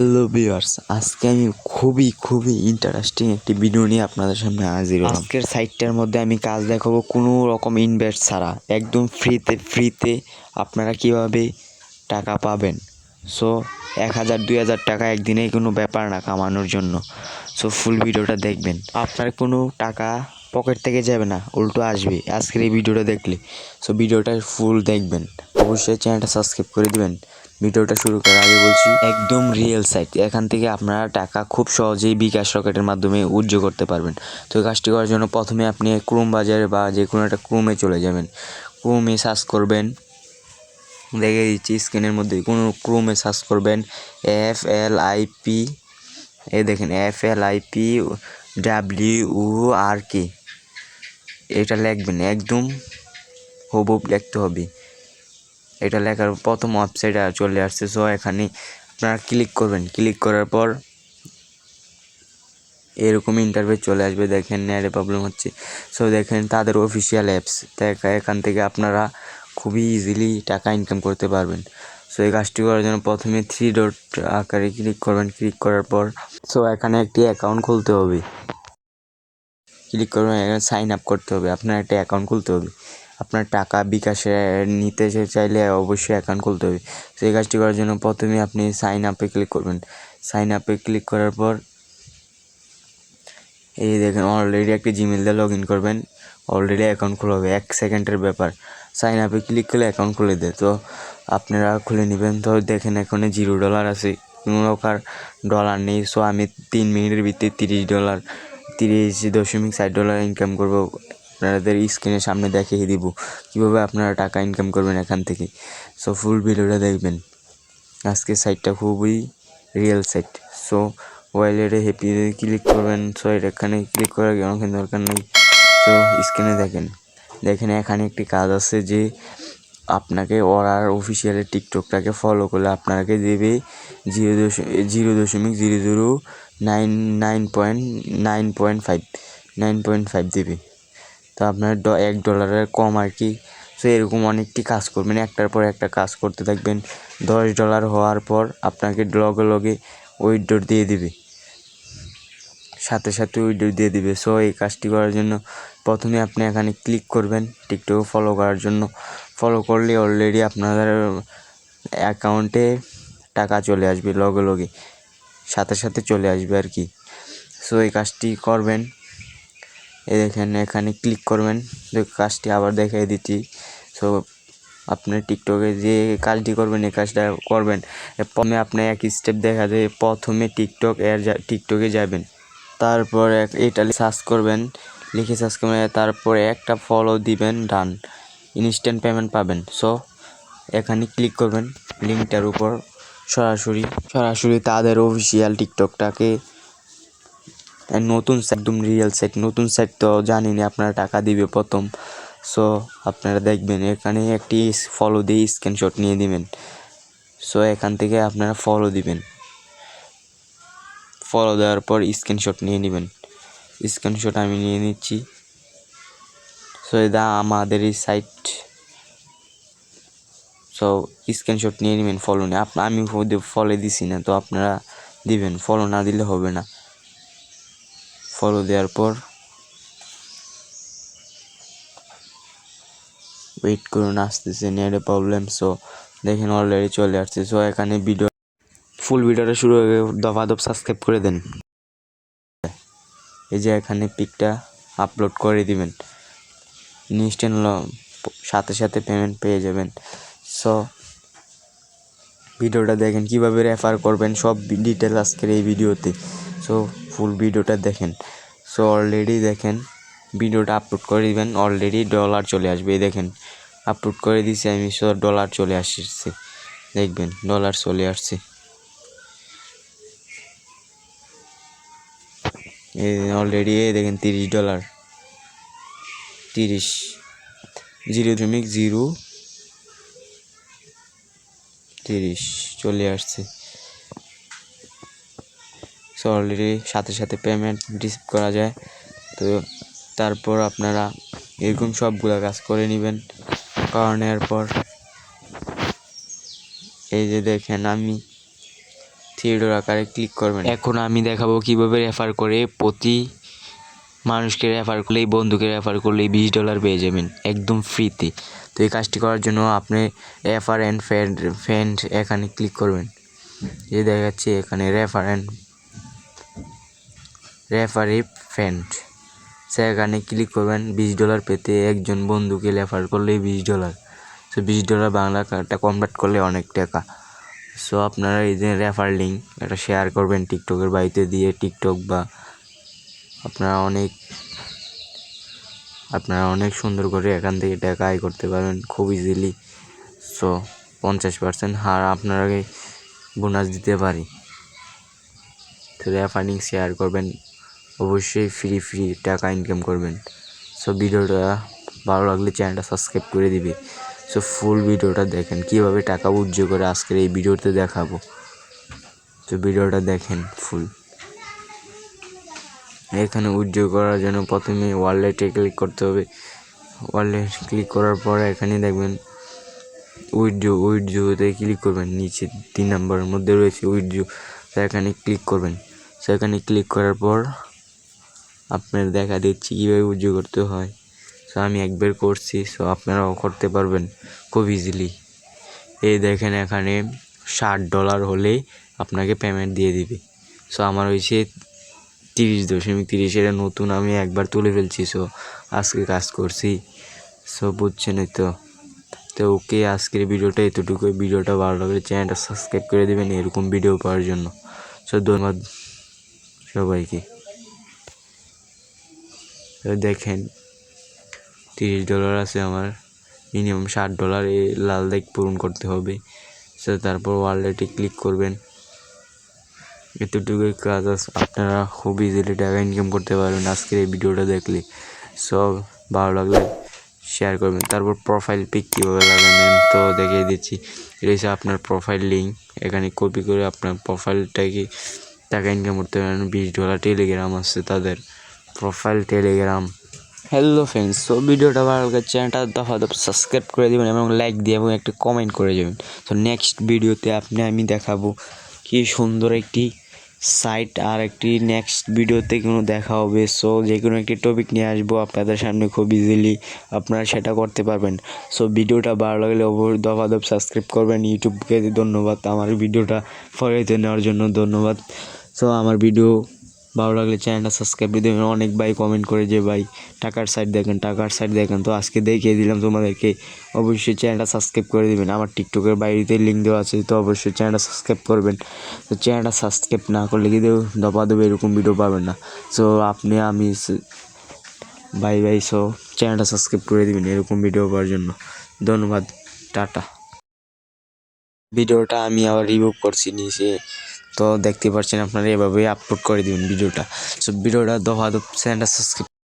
Hello viewers আজকে আমি খুবই খুবই ইন্টারেস্টিং একটি ভিডিও নিয়ে আপনাদের সামনে হাজির হলাম। আজকের সাইটটার মধ্যে আমি কাজ দেখাবো কোনো রকম ইনভেস্ট ছাড়া। একদম ফ্রিতে ফ্রিতে আপনারা কীভাবে টাকা পাবেন? সো এক হাজার, দুই হাজার টাকা একদিনেই কোনো ব্যাপার না কামানোর জন্য। সো ফুল ভিডিওটা দেখবেন। আপনার কোনো টাকা পকেট থেকে যাবে না, উল্টো আসবে। আজকের এই ভিডিওটা দেখলে। সো ভিডিওটা ফুল দেখবেন। অবশ্যই চ্যানেলটা সাবস্ক্রাইব করে দিবেন। ভিডিওটা শুরু করার আগে বলছি, একদম রিয়েল সাইট এখান থেকে আপনারা টাকা খুব সহজেই বিকাশ রকেটের মাধ্যমে উজ্জ্ব করতে পারবেন। তো কাজটি করার জন্য প্রথমে আপনি ক্রোম বাজারে বা যে কোনো একটা ক্রোমে চলে যাবেন। ক্রোমে সার্চ করবেন। দেখে দিচ্ছি স্ক্রিনের মধ্যে কোনো ক্রোমে সার্চ করবেন। F L I P A দেখেন F L I P W R K এটা লিখবেন, একদম হুবহুব লিখতে হবে। এটা লেখার প্রথম ওয়েবসাইট চলে আসছে। সো এখানে আপনারা ক্লিক করবেন। ক্লিক করার পর এরকম ইন্টারভিউ চলে আসবে। দেখেন নেটে প্রবলেম হচ্ছে। সো দেখেন, তাদের অফিসিয়াল অ্যাপস এখান থেকে আপনারা খুবই ইজিলি টাকা ইনকাম করতে পারবেন। সো এই কাজটি করার জন্য প্রথমে থ্রি ডট আকারে ক্লিক করবেন। ক্লিক করার পর সো এখানে একটি অ্যাকাউন্ট খুলতে হবে। ক্লিক করবেন, এখানে সাইন আপ করতে হবে। আপনার একটা অ্যাকাউন্ট খুলতে হবে। আপনার টাকা বিকাশে নিতে চাইলে অবশ্যই অ্যাকাউন্ট খুলতে হবে। সেই কাজটি করার জন্য প্রথমে আপনি সাইন আপে ক্লিক করবেন। সাইন আপে ক্লিক করার পর এই দেখেন অলরেডি একটি জিমেল দিয়ে লগ ইন করবেন। অলরেডি অ্যাকাউন্ট খোলা হবে, এক সেকেন্ডের ব্যাপার। সাইন আপে ক্লিক করলে অ্যাকাউন্ট খুলে দেয়। তো আপনারা খুলে নেবেন। তো দেখেন এখানে জিরো ডলার আছে। কোনো প্রকার ডলার নেই। সো আমি তিন মিনিটের ভিতরে তিরিশ ডলার তিরিশ দশমিক ষাট ডলার ইনকাম করব। আপনাদের স্ক্রিনের সামনে দেখিয়ে দিব কীভাবে আপনারা টাকা ইনকাম করবেন এখান থেকে। সো ফুল ভিডিওটা দেখবেন। আজকের সাইটটা খুবই রিয়েল সাইট সো ওয়াইলেটে হ্যাপি ক্লিক করবেন। সো এখানে ক্লিক করার কোনো কিন্তু দরকার নেই। তো স্ক্রিনে দেখেন। দেখেন, এখানে একটি কাজ আছে যে আপনাকে ওরার অফিসিয়ালের টিকটকটাকে ফলো করলে আপনাকে দেবে জিরো দশমিক জিরো দশমিক zero zero nine nine point nine point five nine point five দেবে। তো আপনার ড, এক ডলারের কম আর কি। সো এরকম অনেকটি কাজ করবেন, একটার পর একটা কাজ করতে থাকবেন। দশ ডলার হওয়ার পর আপনাকে লগে লগে উইথড্র দিয়ে দিবে। সাথে সাথে উইথড্র দিয়ে দিবে। সো এই কাজটি করার জন্য প্রথমে আপনি এখানে ক্লিক করবেন, টিকটকে ফলো করার জন্য। ফলো করলে অলরেডি আপনাদের অ্যাকাউন্টে টাকা চলে আসবে লগে লগে সাথে সাথে চলে আসবে আর কি। সো এই কাজটি করবেন। এই দেখেন, এখানে ক্লিক করবেন। কাজটি আবার দেখিয়ে দিচ্ছি। সো আপনি টিকটকে যে কাজটি করবেন, এই কাজটা করবেন। প্রথমে আপনি এক স্টেপ দেখা যায়, প্রথমে টিকটক এর টিকটকে যাবেন। তারপর এটা সার্চ করবেন। লিখে সার্চ করবেন, তারপরে একটা ফলো দিবেন ডান ইনস্ট্যান্ট পেমেন্ট পাবেন। সো এখানে ক্লিক করবেন। লিঙ্কটার উপর সরাসরি সরাসরি তাদের অফিসিয়াল টিকটকটাকে নতুন একদম রিয়েল সেট নতুন সেট তো জানিনি আপনারা টাকা দিবে প্রথম। সো আপনারা দেখবেন, এখানে একটি ফলো দিয়ে স্ক্রিনশট নিয়ে দিবেন। সো এখান থেকে আপনারা ফলো দিবেন। ফলো দেওয়ার পর স্ক্রিনশট নিয়ে নেবেন। স্ক্রিনশট আমি নিয়ে নিচ্ছি। সো এটা আমাদের এই সাইট সো স্ক্রিনশট নিয়ে নেবেন ফলো নিয়ে। আমি ফলো দিছি না, তো আপনারা দিবেন। ফলো না দিলে হবে না। ফলো দেওয়ার পর ওয়েট করুন, আসতেছে নেটে প্রবলেম সো দেখেন অলরেডি চলে আসছে। সো এখানে ভিডিও ফুল ভিডিওটা শুরু হয়ে দফা দফ সাবস্ক্রাইব করে দেন। এই যে এখানে পিকটা আপলোড করে দিবেন। ইনস্ট্যান্ট সাথে সাথে পেমেন্ট পেয়ে যাবেন। সো ভিডিওটা দেখেন, কীভাবে রেফার করবেন, সব ডিটেল আজকের এই ভিডিওতে সো ফুল ভিডিওটা দেখেন। সো অলরেডি দেখেন ভিডিওটা আপলোড করে দিবেন অলরেডি ডলার চলে আসবে দেখেন। আপলোড করে দিয়েছি আমি সো ডলার চলে আসছে। দেখবেন ডলার চলে আসছে। অলরেডি দেখেন, তিরিশ ডলার তিরিশ। জিরো দশমিক জিরো। তিরিশ, চলে আসছে। সো অলরেডি সাথে সাথে পেমেন্ট রিসিভ করা যায়। তো তারপর আপনারা এরকম সবগুলো কাজ করে নেবেন। করানোর পর এই যে দেখেন আমি থিয়েটার আকারে ক্লিক করবেন। এখন আমি দেখাবো কীভাবে রেফার করে প্রতি মানুষকে রেফার করলে এই বন্ধুকে রেফার করলে বিশ ডলার পেয়ে যাবেন একদম ফ্রিতে তো এই কাজটি করার জন্য আপনি রেফার অ্যান্ড ফ্রেন্ড ফ্রেন্ড এখানে ক্লিক করবেন। যে দেখা যাচ্ছে এখানে রেফার অ্যান্ড রেফারি ফ্রেন্ড সেখানে ক্লিক করবেন, বিশ ডলার পেতে একজন বন্ধুকে রেফার করলেই বিশ ডলার সো বিশ ডলার বাংলা কার্ডটা কনভার্ট করলে অনেক টাকা। সো আপনারা এই যে রেফার লিঙ্ক এটা শেয়ার করবেন টিকটকের বাড়িতে দিয়ে। টিকটক বা আপনারা অনেক আপনারা অনেক সুন্দর করে এখান থেকে টাকা আয় করতে পারবেন খুব ইজিলি সো পঞ্চাশ পার্সেন্ট হার আপনারাকে বোনাস দিতে পারি। তো রেফারিং শেয়ার করবেন অবশ্যই ফ্রি ফ্রি টাকা ইনকাম করবেন। সো ভিডিওটা ভালো লাগলে চ্যানেলটা সাবস্ক্রাইব করে দিবে। সো ফুল ভিডিওটা দেখেন, কীভাবে টাকা উজ্জ্বল করে আজকের এই ভিডিওতে দেখাবো। তো ভিডিওটা দেখেন ফুল এখানে উজ্জ্বল করার জন্য প্রথমে ওয়ালেটে ক্লিক করতে হবে। ওয়ালেট ক্লিক করার পরে এখানে দেখবেন উইডজো উইডজোতে ক্লিক করবেন। নিচে তিন নম্বরের মধ্যে রয়েছে উইডজো এখানে ক্লিক করবেন। সেখানে ক্লিক করার পর আপনার দেখা দিচ্ছি কীভাবে উজ্জ্বল করতে হয়। সো আমি একবার করছি সো আপনারাও করতে পারবেন খুব ইজিলি এই দেখেন এখানে ষাট ডলার হলেই আপনাকে পেমেন্ট দিয়ে দিবে। সো আমার হয়েছে তিরিশ দশমিক তিরিশ, এটা নতুন, আমি একবার তুলে ফেলছি সো আজকে কাজ করছি। সো বুঝছেনই তো। তো, ওকে আজকের ভিডিওটা এতটুকু। ভিডিওটা ভালো লাগলে চ্যানেলটা সাবস্ক্রাইব করে দেবেন, এরকম ভিডিও পাওয়ার জন্য। সো ধন্যবাদ সবাইকে। দেখেন, তিরিশ ডলার আছে আমার। মিনিমাম ষাট ডলার এই লাল দাগ পূরণ করতে হবে। সো তারপর ওয়ালেটে ক্লিক করবেন। এতটুকুই কাজ আপনারা খুব ইজিলি টাকা ইনকাম করতে পারবেন আজকের এই ভিডিওটা দেখলে। সব ভালো লাগলে শেয়ার করবেন। তারপর প্রোফাইল পিক কীভাবে লাগাবেন তো দেখিয়ে দিচ্ছি। এটা আপনার প্রোফাইল লিঙ্ক এখানে কপি করে আপনার প্রোফাইলটাকে টাকা ইনকাম করতে পারেন। বিশ ডলার টেলিগ্রাম আছে তাদের। Profile Telegram hello friends so ভিডিওটা ভালো লাগে চ্যানেলটা দফা দফা সাবস্ক্রাইব করে দেবেন এবং লাইক দিয়ে এবং একটা কমেন্ট করে যাবেন তো নেক্সট ভিডিওতে আপনি আমি দেখাবো কি সুন্দর একটি সাইট আর একটি নেক্সট ভিডিওতে কোনো দেখা হবে। সো যে কোনো একটি টপিক নিয়ে আসব আপনাদের সামনে খুব ইজিলি আপনারা সেটা করতে পারবেন। সো ভিডিওটা ভালো লাগলে অবশ্যই দফা দফ সাবস্ক্রাইব করবেন। ইউটিউবকে ধন্যবাদ। আমার ভিডিওটা ফলোতে নেওয়ার জন্য ধন্যবাদ। সো আমার ভিডিও ভালো লাগলে চ্যানেলটা সাবস্ক্রাইব করে দেবেন। অনেক ভাই কমেন্ট করে যে, ভাই, টাকার সাইড দেখেন, টাকার সাইড দেখেন। তো আজকে দেখিয়ে দিলাম তোমাদেরকে। অবশ্যই চ্যানেলটা সাবস্ক্রাইব করে দেবেন। আমার টিকটকের বাইরেতে লিঙ্ক দেওয়া আছে, তো অবশ্যই চ্যানেলটা সাবস্ক্রাইব করবেন। তো চ্যানেলটা সাবস্ক্রাইব না করলে কিন্তু দপা দেবে এরকম ভিডিও পাবেন না। সো আপনি, আমি বাই বাই সো চ্যানেলটা সাবস্ক্রাইব করে দেবেন এরকম ভিডিও পাওয়ার জন্য। ধন্যবাদ। টাটা। ভিডিওটা আমি আবার রিভিউ করছি নিচে। তো দেখতে পাচ্ছেন আপনারা এভাবে আপলোড করে দিবেন ভিডিওটা। সো ভিডিওটা দফা দফ চ্যানেলটা সাবস্ক্রাইব